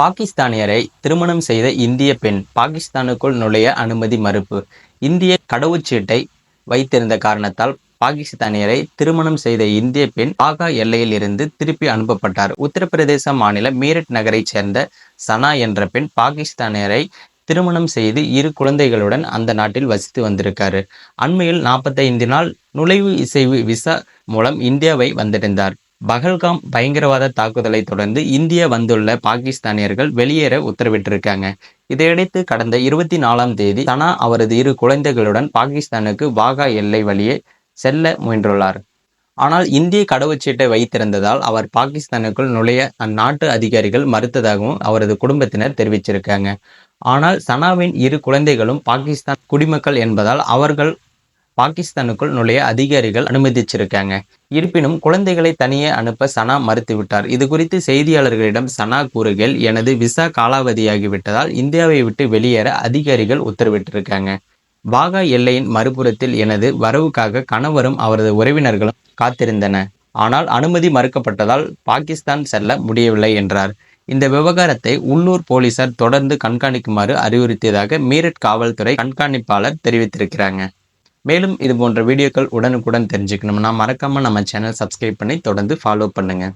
பாகிஸ்தானியரை திருமணம் செய்த இந்திய பெண் பாகிஸ்தானுக்குள் நுழைய அனுமதி மறுப்பு. இந்திய கடவுச்சீட்டை வைத்திருந்த காரணத்தால் பாகிஸ்தானியரை திருமணம் செய்த இந்திய பெண் பாகா எல்லையில் இருந்து திருப்பி அனுப்பப்பட்டார். உத்தரப்பிரதேச மாநில மீரட் நகரைச் சேர்ந்த சனா என்ற பெண் பாகிஸ்தானியரை திருமணம் செய்து இரு குழந்தைகளுடன் அந்த நாட்டில் வசித்து வந்திருக்காரு. அண்மையில் நாற்பத்தைந்து நாள் நுழைவு இசைவு விசா மூலம் இந்தியாவை வந்திருந்தார். பகல்காம் பயங்கரவாத தாக்குதலை தொடர்ந்து இந்தியா வந்துள்ள பாகிஸ்தானியர்கள் வெளியேற உத்தரவிட்டிருக்காங்க. இதையடுத்து கடந்த இருபத்தி நாலாம் தேதி சனா அவரது இரு குழந்தைகளுடன் பாகிஸ்தானுக்கு வாகா எல்லை வழியே செல்ல முயன்றுள்ளார். ஆனால் இந்திய கடவுச்சீட்டை வைத்திருந்ததால் அவர் பாகிஸ்தானுக்குள் நுழைய அந்நாட்டு அதிகாரிகள் மறுத்ததாகவும் அவரது குடும்பத்தினர் தெரிவிச்சிருக்காங்க. ஆனால் சனாவின் இரு குழந்தைகளும் பாகிஸ்தான் குடிமக்கள் என்பதால் அவர்கள் பாகிஸ்தானுக்குள் நுழைய அதிகாரிகள் அனுமதிச்சிருக்காங்க. இருப்பினும் குழந்தைகளை தனியே அனுப்ப சனா மறுத்துவிட்டார். இது குறித்து செய்தியாளர்களிடம் சனா கூறுகையில் எனது விசா காலாவதியாகிவிட்டதால் இந்தியாவை விட்டு வெளியேற அதிகாரிகள் உத்தரவிட்டிருக்காங்க. வாகா எல்லையின் மறுபுறத்தில் எனது வரவுக்காக கணவரும் அவரது உறவினர்களும் காத்திருந்தன. ஆனால் அனுமதி மறுக்கப்பட்டதால் பாகிஸ்தான் செல்ல முடியவில்லை என்றார். இந்த விவகாரத்தை உள்ளூர் போலீசார் தொடர்ந்து கண்காணிக்குமாறு அறிவுறுத்தியதாக மீரட் காவல்துறை கண்காணிப்பாளர் தெரிவித்திருக்கிறாங்க. மேலும் இது போன்ற வீடியோக்கள் உடனுக்குடன் தெரிஞ்சுக்கணும்னா மறக்காமல் நம்ம சேனல் சப்ஸ்கிரைப் பண்ணி தொடர்ந்து ஃபாலோ பண்ணுங்கள்